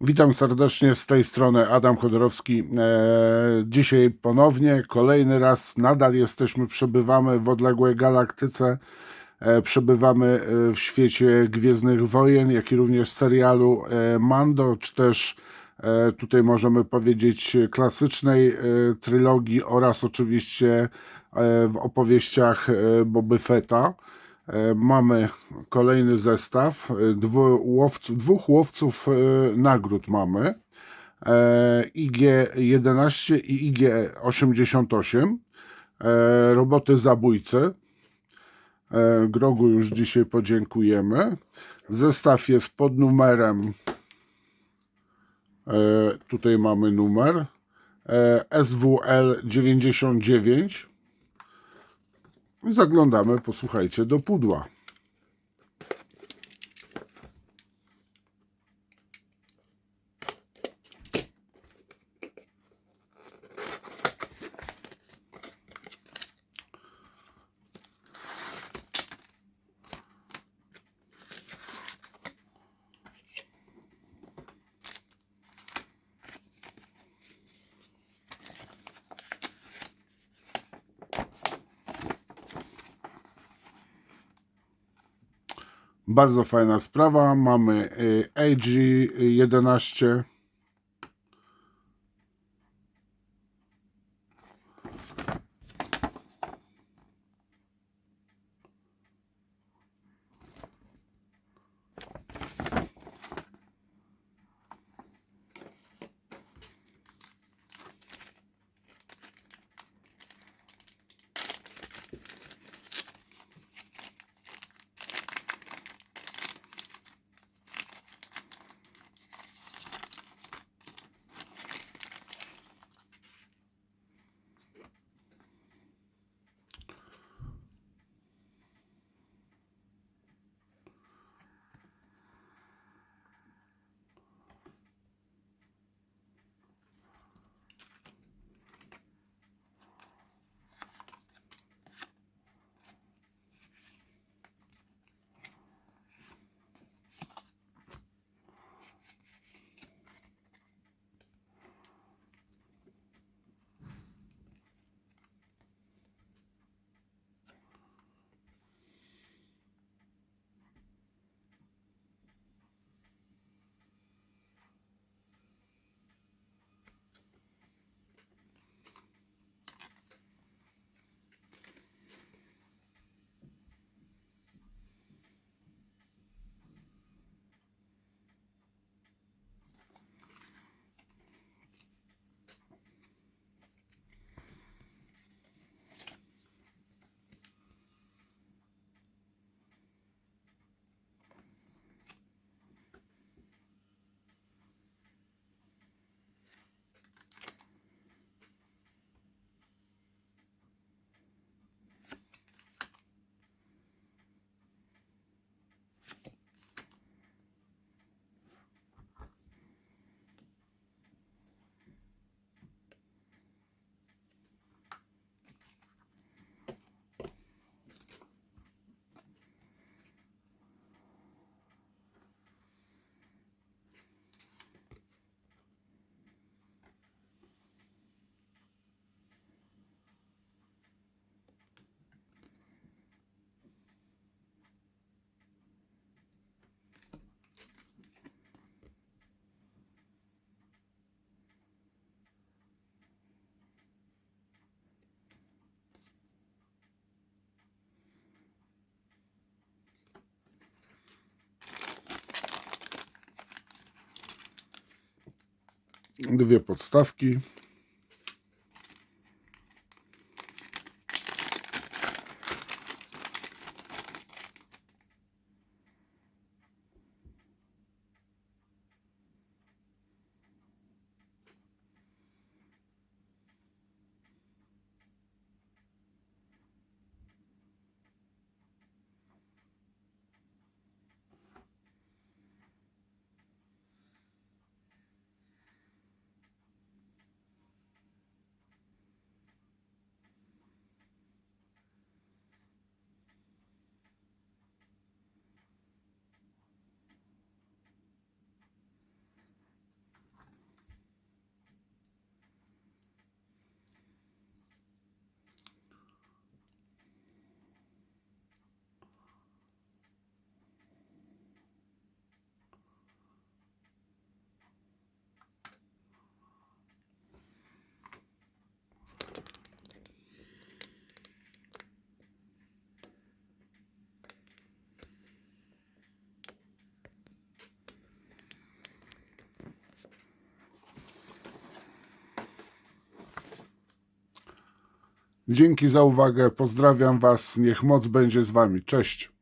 Witam serdecznie z tej strony Adam Chodorowski. E, dzisiaj ponownie, kolejny raz, nadal jesteśmy, przebywamy w odległej galaktyce, e, przebywamy e, w świecie Gwiezdnych Wojen, jak i również serialu Mando, czy też tutaj możemy powiedzieć klasycznej e, trylogii oraz oczywiście w opowieściach e, Boby. E, Mamy kolejny zestaw. e, Dwu, dwóch łowców e, nagród mamy. E, IG-11 i IG-88. E, Roboty zabójcy. Grogu już dzisiaj podziękujemy. Zestaw jest pod numerem. Tutaj mamy numer. SWL 99. Zaglądamy, posłuchajcie, do pudła. Bardzo fajna sprawa. Mamy y, AG11. Dwie podstawki. Dzięki za uwagę, pozdrawiam Was, niech moc będzie z Wami. Cześć.